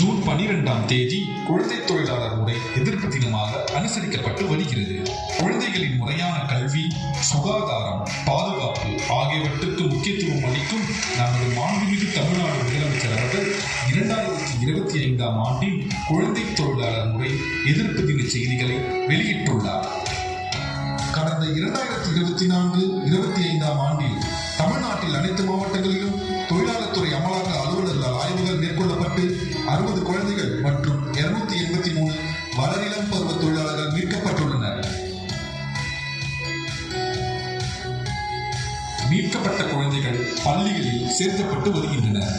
June பனிரெண்டாம் தேதி குழந்தை தொழிலாளர் முறை எதிர்ப்பு தினமாக அனுசரிக்கப்பட்டு வருகிறது. குழந்தைகளின் முறையான கல்வி சுகாதாரம் பாதுகாப்பு ஆகியவற்றுக்கு முக்கியத்துவம் அளிக்கும் நமது மாண்புமிகு தமிழ்நாடு முதலமைச்சர் அவர்கள் இரண்டாயிரத்தி இருபத்தி ஐந்தாம் ஆண்டின் குழந்தை தொழிலாளர் முறை எதிர்ப்பு தின செய்திகளை வெளியிட்டுள்ளார். கடந்த இரண்டாயிரத்தி இருபத்தி நான்கு இருபத்தி ஐந்தாம் ஆண்டில் தமிழ்நாட்டில் அனைத்து மாவட்டங்களிலும் தொழிலாளர் துறை அமலாக்க அலுவலர்கள் ஆய்வுகள் மேற்கொள்ளப்பட்டு அறுபது குழந்தைகள் மற்றும் இருநூத்தி எண்பத்தி மூணு வளரிளம் பருவ தொழிலாளர்கள் மீட்கப்பட்டுள்ளனர். மீட்கப்பட்ட குழந்தைகள் பள்ளிகளில் சேர்க்கப்பட்டு வருகின்றனர்.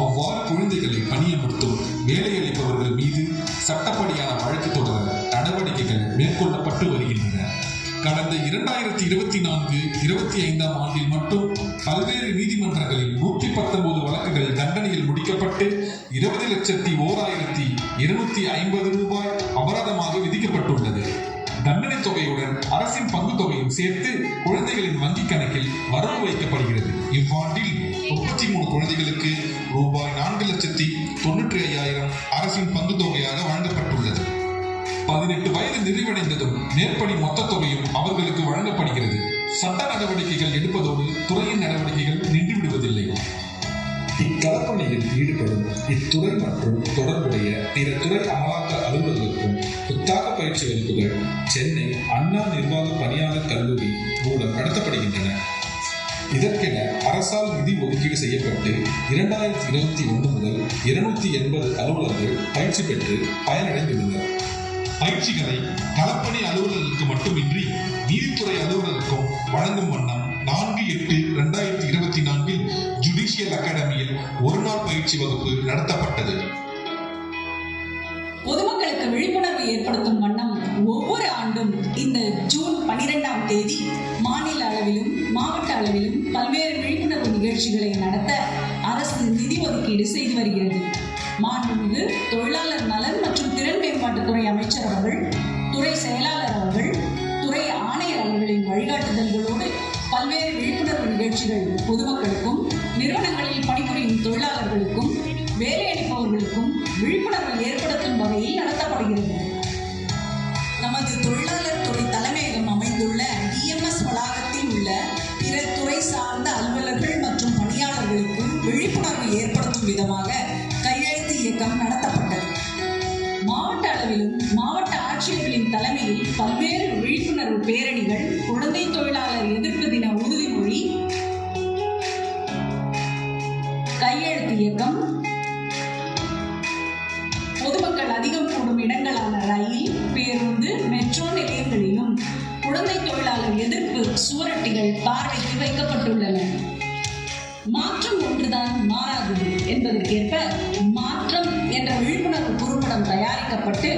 அவ்வாறு குழந்தைகளை பணியமர்த்தும் வேலையளிப்பவர்கள் மீது சட்டப்படியான வழக்கு தொடர நடவடிக்கைகள் மேற்கொள்ளப்பட்டு வருகின்றன. கடந்த இரண்டாயிரத்தி இருபத்தி நான்கு இருபத்தி ஐந்தாம் ஆண்டில் மட்டும் பல்வேறு நீதிமன்றங்களில் நூற்றி பத்தொன்பது தண்டனையில் முடிக்கப்பட்டு இருபது லட்சத்தி ஓராயிரத்தி இருநூத்தி ஐம்பது ரூபாய் அபராதமாக விதிக்கப்பட்டுள்ளது. தண்டனை தொகையுடன் அரசின் பங்கு தொகையும் சேர்த்து குழந்தைகளின் வங்கிக் கணக்கில் வரவு வைக்கப்படுகிறது. இவ்வாண்டில் முப்பத்தி மூணு குழந்தைகளுக்கு ரூபாய் நான்கு லட்சத்தி தொன்னூற்றி ஐயாயிரம் அரசின் பங்கு தொகையாக வழங்கப்பட்டுள்ளது. பதினெட்டு வயது நிறைவடைந்ததும் மேற்படி மொத்த தொகையும் அவர்களுக்கு வழங்கப்படுகிறது. சட்ட நடவடிக்கைகள் எடுப்பதோடு துறையின் நடவடிக்கைகள் நின்று இத்தலப்பணியில் ஈடுபடும் இத்துறை மற்றும் தொடர்புடைய பிற துறை அமலாக்க அலுவலர்களுக்கும் புத்தாக்க பயிற்சி வகுப்புகள் சென்னை அண்ணா நிர்வாக பணியாளர் கல்லூரி மூலம் நடத்தப்படுகின்றன. இதற்கென அரசால் நிதி ஒதுக்கீடு செய்யப்பட்டு இரண்டாயிரத்தி இருபத்தி ஒன்று முதல் இருநூத்தி எண்பது அலுவலர்கள் பயிற்சி பெற்று பயனடைந்துள்ளனர். பயிற்சிகளை களப்பணி அலுவலர்களுக்கு மட்டுமின்றி நீதித்துறை அலுவலருக்கும் வழங்கும் வண்ணம் நான்கு எட்டு இரண்டாயிரத்தி இருபத்தி நான்கில் ஜுடிஷியல் அகாடமியில் ஒரு நாள் பயிற்சி வகுப்பு நடத்தப்பட்டது. பொதுமக்களுக்கு விழிப்புணர்வு ஏற்படுத்தும் வண்ணம் ஒவ்வொரு ஆண்டும் இந்த ஜூன் பனிரெண்டாம் தேதி மாநில அளவிலும் மாவட்ட அளவிலும் பல்வேறு விழிப்புணர்வு நிகழ்ச்சிகளை நடத்த அரசு நிதி ஒதுக்கீடு செய்து வருகிறது. மாண்புமிகு தொழிலாளர் நலன் மற்றும் திறன் மேம்பாட்டுத்துறை அமைச்சர் அவர்கள் துறை செயலாளர் அவர்கள் துறை ஆணையர் அவர்களின் வழிகாட்டுதல்களோடு பல்வேறு விழிப்புணர்வு நிகழ்ச்சிகள் பொதுமக்களுக்கும் நிறுவனங்களில் பணிபுரியும் தொழிலாளர்களுக்கும் வேலையளிப்பவர்களுக்கும் விழிப்புணர்வு ஏற்படுத்தும் வகையில் நடத்தப்படுகிறது. நமது தொழிலாளர் துறை தலைமையகம் அமைந்துள்ள டிஎம்எஸ் வளாகத்தில் உள்ள பிற துறை சார்ந்த அலுவலர்கள் மற்றும் பணியாளர்களுக்கு விழிப்புணர்வு ஏற்படுத்தும் விதமாக கையெழுத்து இயக்கம் நடத்தப்பட்டது. மாவட்ட அளவிலும் மாவட்ட ஆட்சியர்களின் தலைமையில் பல்வேறு விழிப்புணர்வு பேரணிகள் குழந்தை தொழிலாளர் எதிர்ப்பு தின உறுதிமொழி இயக்கம். பொதுமக்கள் அதிகம் கூடும் இடங்களான ரயில் பேருந்து மெட்ரோ நிலையங்களிலும் குழந்தை தொழிலாளர் எதிர்ப்பு சுவரொட்டிகள் பார்வைக்கு வைக்கப்பட்டுள்ளன. மாற்றம் ஒன்றுதான் மாறாதது என்பதற்கேற்ப மாற்றம் என்ற விழிப்புணர்வு குறும்படம் தயாரிக்கப்பட்டு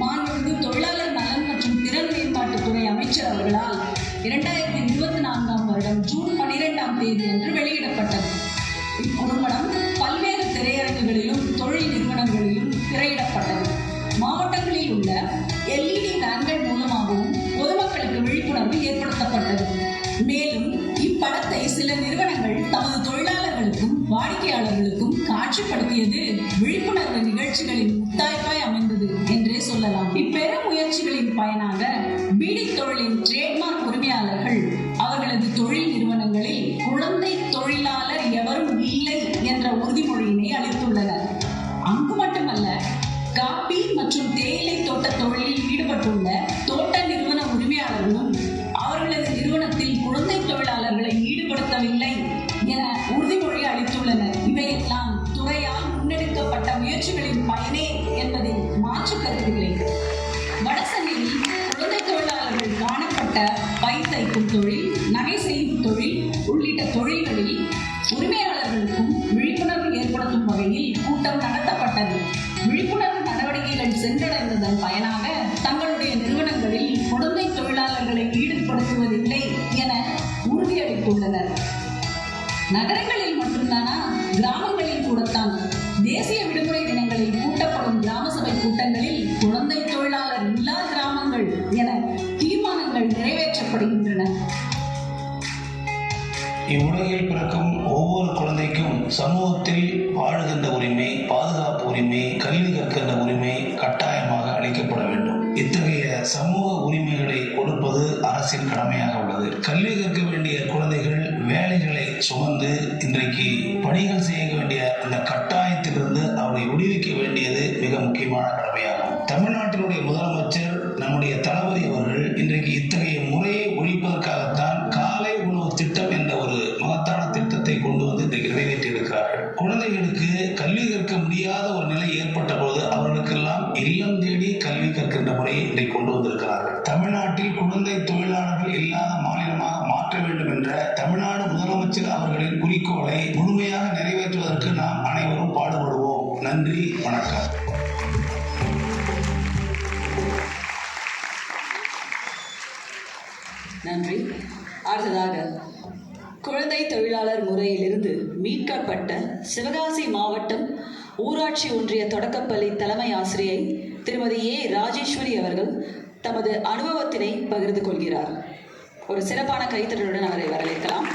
மாண்புமிகு தொழிலாளர் நலன் மற்றும் திறன் மேம்பாட்டுத்துறை அமைச்சர் அவர்களால் இரண்டாயிரத்தி மாவட்டங்களில் உள்ள எல்இடி வேன்கள் மூலமாகவும் பொதுமக்களுக்கு விழிப்புணர்வு ஏற்படுத்தப்பட்டது. மேலும் இப்படத்தை சில நிறுவனங்கள் தமது தொழிலாளர்களுக்கும் வாடிக்கையாளர்களுக்கும் காட்சிப்படுத்தியது விழிப்புணர்வு நிகழ்ச்சிகளின் முத்தாய்ப்பாய் அமைந்தது என்றே சொல்லலாம். இப்பெரும் முயற்சிகளின் பயனாக பீடி தொழிலின் ட்ரேட்மார்க் உரிமையாளர்கள் அவர்களது தொழில் உரிமையாளர்களும் அவர்களது நிறுவனத்தில் குழந்தை தொழிலாளர்களை ஈடுபடுத்தவில்லை என உறுதிமொழி அளித்துள்ளனர். இவையெல்லாம் துறையால் முன்னெடுக்கப்பட்ட முயற்சிகளின் பயனே என்பதில் மாற்று கருத்துக்களை வடசென்னையில் குழந்தை தொழிலாளர்கள் காணப்பட்ட பை தைக்கும் தொழில் நகை செய்யும் தொழில் உள்ளிட்ட தொழில்களில் உரிமையாளர்களுக்கும் விழிப்புணர்வு ஏற்படுத்தும் வகையில் கூட்டம் நடத்தப்பட்டது. விழிப்புணர்வு நடவடிக்கைகள் சென்றடைந்ததன் பயனாக நகரங்களில் மட்டும்தானா? கிராமங்களில் கூடத்தான். தேசிய விடுமுறை தினங்களில் கூட்டப்படும் கிராம சபை கூட்டங்களில் குழந்தை தொழிலாளர் இல்லா கிராமங்கள் என தீர்மானங்கள் நிறைவேற்றப்படுகின்றன. இவ்வுலகில் பிறக்கும் ஒவ்வொரு குழந்தைக்கும் சமூகத்தில் வாழுகின்ற உரிமை பாதுகாப்பு உரிமை கல்வி கற்கின்ற உரிமை கட்டாயமாக அளிக்கப்பட வேண்டும். இத்தகைய சமூக உரிமைகளை கொடுப்பது அரசின் கடமையாக உள்ளது. கல்வி கற்க வேண்டிய குழந்தைகள் வேலைகளை சுமந்து இன்றைக்கு பணிகள் செய்ய வேண்டிய அந்த கட்டாயத்திலிருந்து அவரை விடுவிக்க வேண்டியது மிக முக்கியமான கடமையாகும். தமிழ்நாட்டினுடைய முதலமைச்சர் நம்முடைய தளபதி அவர்கள் இன்றைக்கு இத்தகைய முறையை ஒழிப்பதற்காகத்தான் காலை உணவு திட்டம் என்ற ஒரு மகத்தான திட்டத்தை கொண்டு வந்து இன்றைக்கு நிறைவேற்றியிருக்கிறார்கள். குழந்தைகளுக்கு கல்வி கற்க முடியாத ஒரு நிலை ஏற்பட்ட போது அவர்களுக்கெல்லாம் இல்லம் தேடி கல்வி கற்கின்ற முறையை இன்றைக்கு கொண்டு வந்திருக்கிறார்கள். தமிழ்நாட்டில் குழந்தை தொழிலாளர்கள் இல்லாத மாநிலமாக மாற்ற வேண்டும் என்ற தமிழ்நாடு முதலமைச்சர் அவர்களின் குறிக்கோளை முழுமையாக நிறைவேற்றுவதற்கு நாம் அனைவரும் பாடுபடுவோம். நன்றி வணக்கம். நன்றி. அடுத்ததாக குழந்தை தொழிலாளர் முறையிலிருந்து மீட்கப்பட்ட சிவகாசி மாவட்டம் ஊராட்சி ஒன்றிய தொடக்கப்பள்ளி தலைமை ஆசிரியை திருமதி ஏ ராஜேஸ்வரி அவர்கள் தமது அனுபவத்தினை பகிர்ந்து கொள்கிறார். ஒரு சிறப்பான கைத்தறலுடன் அவரை வரவேற்கலாம்.